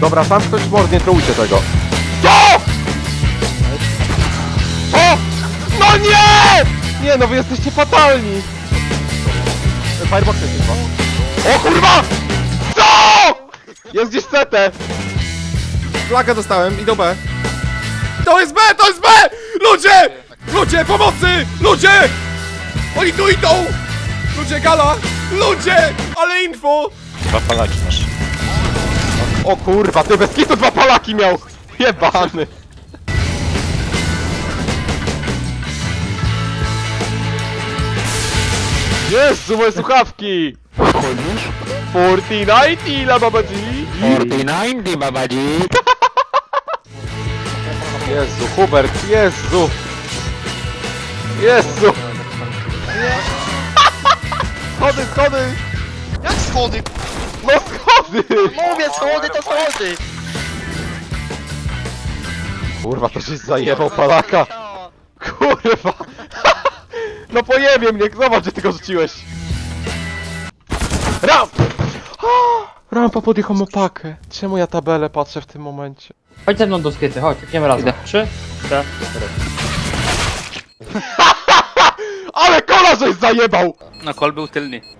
Dobra, tam ktoś mord, nie trujcie tego. Co? O! No nie! Nie, no wy jesteście fatalni. Firebox jest chyba. O kurwa! Co? Jest gdzieś CT. Flagę dostałem, idą B. To jest B, to jest B! Ludzie! Ludzie, pomocy! Ludzie! Oni tu idą! Ludzie, gala! Ludzie! Ale info! Dwa palaki masz. O kurwa, ty bez kitu dwa palaki miał! Jebany! Jezu, moje słuchawki! Fortnite la babaji! 49 di babaji. Jezu, Hubert, Jezu! Jezu! Schody, schody! Jak schody? No schody! Mówię, schody to schody! Kurwa, to się zajebał palaka! Kurwa! No pojebie mnie, zobacz, gdzie ty go rzuciłeś! Ramp! Rampa podjechał opakę. Czemu ja tabelę patrzę w tym momencie? Chodź ze mną do skiety, chodź, idziemy razem. Trzy, cztery. Ale kola żeś zajebał! No kol był tylny.